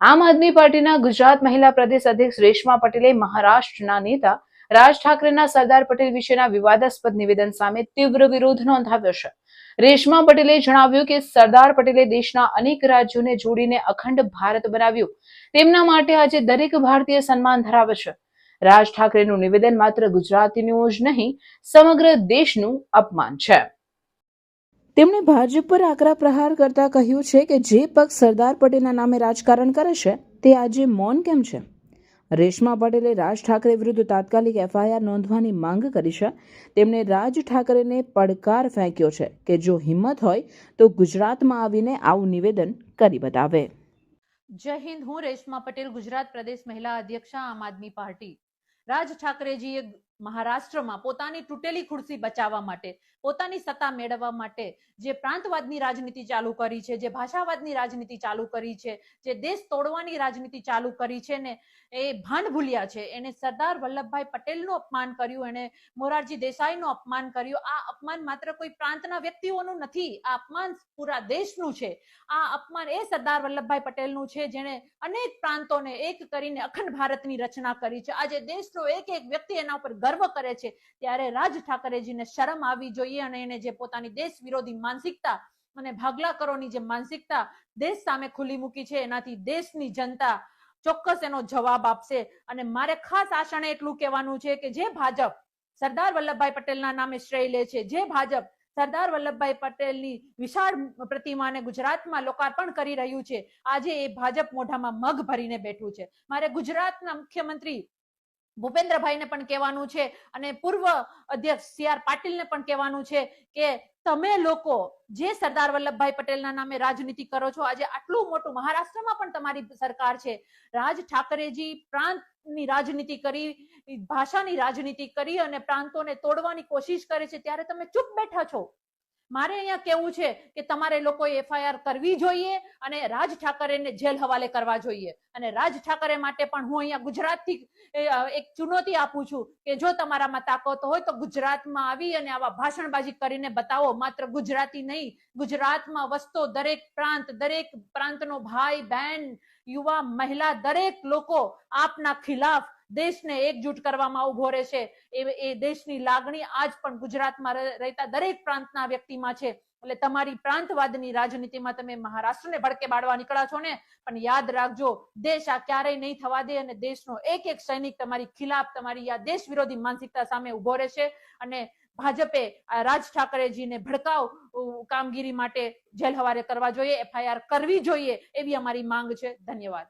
આમ આદમી પાર્ટીના ગુજરાત મહિલા પ્રદેશ અધ્યક્ષ રેશમા પટેલે મહારાષ્ટ્રના નેતા રાજ ઠાકરેના સરદાર પટેલ વિશેના વિવાદાસ્પદ નિવેદન સામે તીવ્ર વિરોધ નોંધાવ્યો છે. રેશમા પટેલે જણાવ્યું કે સરદાર પટેલે દેશના અનેક રાજ્યોને જોડીને અખંડ ભારત બનાવ્યું. તેમના માટે આજે દરેક ભારતીય સન્માન ધરાવે છે. રાજ ઠાકરેનું નિવેદન માત્ર ગુજરાતીનું જ નહીં, સમગ્ર દેશનું અપમાન છે. તેમણે ભાજપ પર આકરા પ્રહાર કરતા કહ્યું છે કે જે પક્ષ સરદાર પટેલના નામે રાજકારણ કરે છે, તે આજે મૌન કેમ છે? રેશમા પટેલે રાજ ઠાકરે વિરુદ્ધ તાત્કાલિક એફઆઈઆર નોંધવાની માંગ કરી છે. તેમણે રાજ ઠાકરેને પડકાર ફેંક્યો છે કે જો હિંમત હોય, તો ગુજરાતમાં આવીને આવું નિવેદન કરી બતાવે. જય હિન્દ, હું રેશમા પટેલ, ગુજરાત પ્રદેશ મહિલા અધ્યક્ષા આમ આદમી પાર્ટી. રાજ ઠાકરેજીએ મહારાષ્ટ્રમાં પોતાની તૂટેલી ખુરશી બચાવવા માટે, પોતાની સત્તા મેળવવા માટે જે પ્રાંતવાદની રાજનીતિ ચાલુ કરી છે, જે ભાષાવાદની રાજનીતિ ચાલુ કરી છે, જે દેશ તોડવાની રાજનીતિ ચાલુ કરી છે ને, એ ભાન ભૂલ્યા છે. એને સરદાર વલ્લભભાઈ પટેલનું અપમાન કર્યું, એને મોરારજી દેસાઈનું અપમાન કર્યું. આ અપમાન માત્ર કોઈ પ્રાંતના વ્યક્તિઓનું નથી, આ અપમાન પૂરા દેશનું છે. આ અપમાન એ સરદાર વલ્લભભાઈ પટેલનું છે, જેણે અનેક પ્રાંતોને એક કરીને અખંડ ભારતની રચના કરી છે. આજે દેશનો એક એક વ્યક્તિ એના ઉપર ગર્વ કરે છે. ત્યારે રાજ ઠાકરેજીને શરમ આવી જોઈએ અને એને જે પોતાની દેશ વિરોધી માનસિકતા અને ભાગલા કરોની જે માનસિકતા દેશ સામે ખુલ્લી મૂકી છે, એનાથી દેશની જનતા ચોક્કસ એનો જવાબ આપશે. અને મારે ખાસ આશાને એટલું કહેવાનું છે કે જે ભાજપ સરદાર વલ્લભભાઈ પટેલના નામે શ્રેય લે છે, જે ભાજપ સરદાર વલ્લભભાઈ પટેલની વિશાળ પ્રતિમાને ગુજરાતમાં લોકાર્પણ કરી રહ્યું છે, આજે એ ભાજપ મોઢામાં મગ ભરીને બેઠું છે. મારે ગુજરાતના મુખ્યમંત્રી ભૂપેન્દ્રભાઈને પણ કહેવાનું છે અને પૂર્વ અધ્યક્ષ સી આર પાટીલને પણ કહેવાનું છે કે તમે લોકો જે સરદાર વલ્લભભાઈ પટેલના નામે રાજનીતિ કરો છો, આજે આટલું મોટું મહારાષ્ટ્રમાં પણ તમારી સરકાર છે. રાજ ઠાકરેજી પ્રાંતની રાજનીતિ કરી, ભાષાની રાજનીતિ કરી અને પ્રાંતોને તોડવાની કોશિશ કરે છે, ત્યારે તમે ચૂપ બેઠા છો. મારે અહીંયા કેવું છે કે તમારે લોકોએ એફઆઈઆર કરવી જોઈએ અને રાજ ઠાકરેને જેલ હવાલે કરવા જોઈએ. અને રાજ ઠાકરે માટે પણ હું અહીંયા ગુજરાતથી એક ચુનૌતી આપું છું કે જો તમારામાં તાકાત હોય તો ગુજરાતમાં આવી અને આવા ભાષણબાજી કરીને બતાવો. માત્ર ગુજરાતી નહીં, ગુજરાતમાં વસતો દરેક પ્રાંત, દરેક પ્રાંતનો ભાઈ, બહેન, યુવા, મહિલા, દરેક લોકો આપના ખિલાફ દેશને એકજૂટ કરવામાં ઊભો રહેશે. એ એ દેશની લાગણી આજ પણ ગુજરાતમાં રહે- રહેતા દરેક પ્રાંતના વ્યક્તિમાં છે. એટલે તમારી પ્રાંતવાદની રાજનીતિમાં તમે મહારાષ્ટ્રને ભડકે બાળવા નીકળ્યા છો ને? પણ યાદ રાખજો, દેશ આ ક્યારેય નહીં થવા દે અને દેશનો એક એક સૈનિક તમારી ખિલાફ, તમારી આ દેશ વિરોધી માનસિકતા સામે ઊભો રહેશે. અને ભાજપે રાજ ઠાકરેજીને ભડકાવ કામગીરી માટે જેલ હવારે કરવા જોઈએ, એફઆઈઆર કરવી જોઈએ એવી અમારી માંગ છે. ધન્યવાદ.